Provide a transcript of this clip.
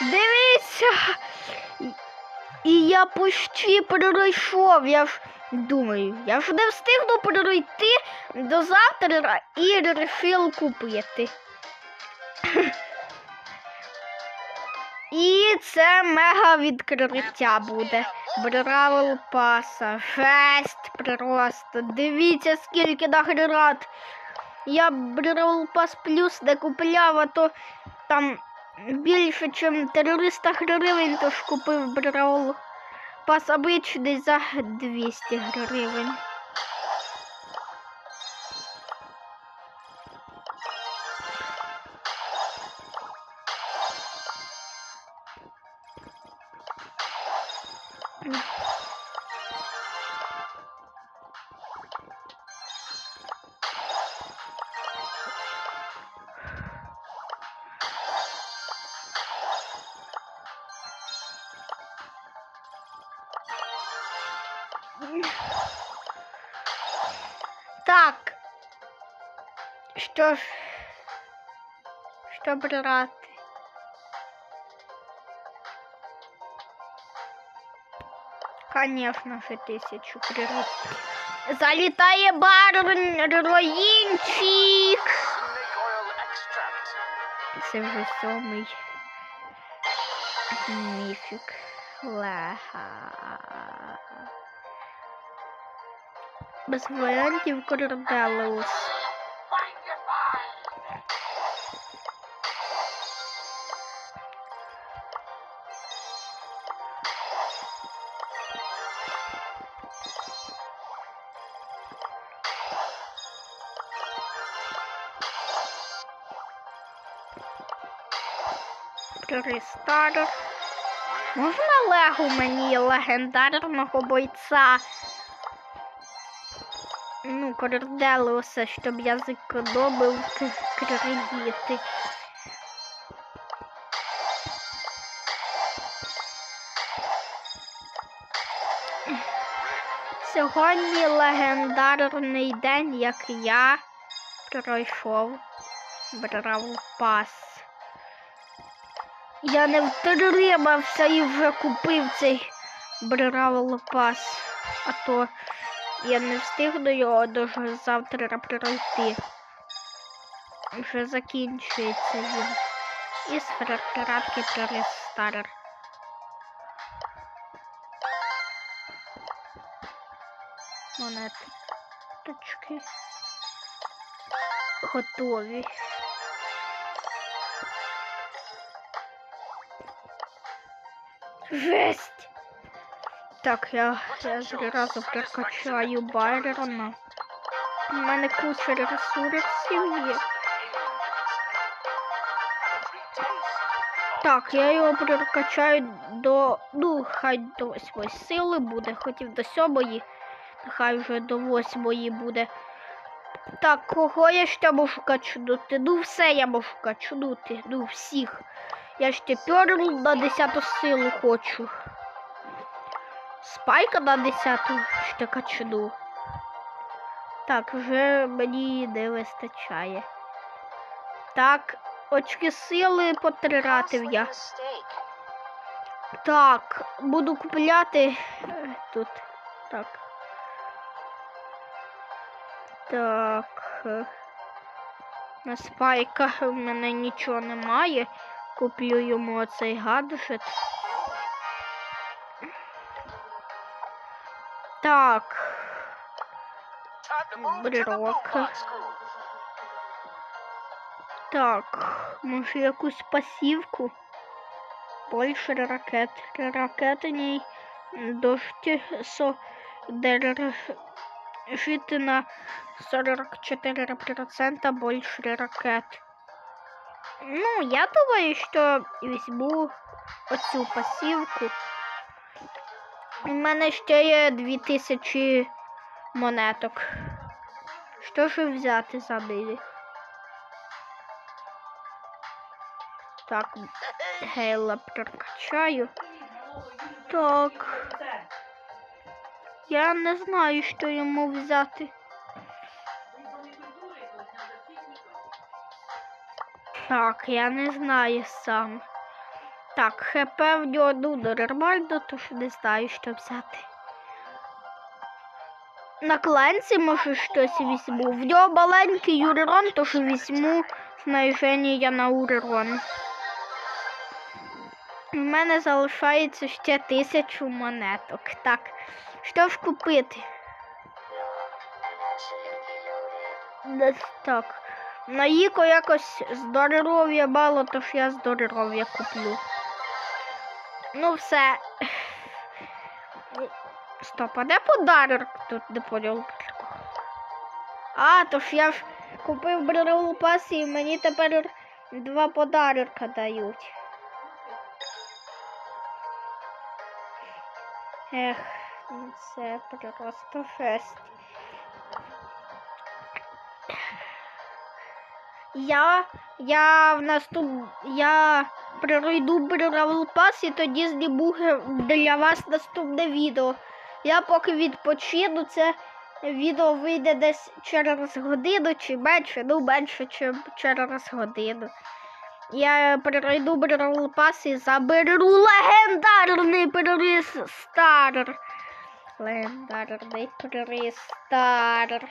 Дивіться! І- я почти пройшов. Я ж думаю, я ж не встигну пройти до завтра і вирішив купити. І це мега відкриття буде. Бравл паса. Жесть просто. Дивіться, скільки наград. Я Бравл пас плюс не купляв, а то там більше, ніж 300 гривень, тож купив Бравл пас обичний за 200 гривень. Так. Що ж, що брати? Конечно же, тисячу природ. Залітає extract. Це вже сьомий міфік. Леха. Без варіантів Корделеус. Рестарт. Можна легу мені легендарного бойця? Ну, Корделеуса, щоб я зекономив к- кредити. Сьогодні легендарний день, як я пройшов Бравл Пас. Я не втримався і вже купив цей Бравл Пас. А то я не встигну його дуже завтра пройти. Вже закінчується він. І з фракторатки перестарер. Монети. Точки. Готові. Жесть! Так, я, я зразу прокачаю Байрона. У мене куча ресурсів є. Так, я його прокачаю до. Ну, хай до восьмої сили буде, хотів до сьомої, хай вже до восьмої буде. Так, кого я ще можу качнути? Ну все я можу качнути. Ну всіх. Я ж тепер на 10 силу хочу. Спайка на 10 ще качну. Так, вже мені не вистачає. Так, очки сили потратив я. Так, буду купляти е, тут. Так. Так. е, На спайка в мене нічого немає. Куплю йому оцей гаджет. Так. Брелок. Так, може якусь пасівку? Більше ракет. Ракетній дождь со дер- жити на 44% більше ракет. Ну, я думаю, що візьму оцю пасівку. У мене ще є 2000 монеток. Що ж взяти за неї? Так, Гейла прокачаю. Так. Я не знаю, що йому взяти. Так, я не знаю сам. Так, ХП в нього ну, нормально, тож не знаю, що взяти. На кланці може щось візьму. В нього маленький урон, тож візьму сниження на урон. У мене залишається ще тисячу монеток. Так, що ж купити? Так. На Іко якось здоров'я мало, тож я здоров'я куплю. Ну все. Стоп, а де подарок тут не поняв? А, то ж я ж купив Брерол Пас і мені тепер два подарка дають. Ех, ну це просто фест. Я, я в наступ, я пройду Бравл Пас і тоді зніму для вас наступне відео. Я поки відпочину, це відео вийде десь через годину чи менше, ну менше, ніж через годину. Я пройду Бравл Пас і заберу легендарний приріс Стар. Легендарний приріс Стар.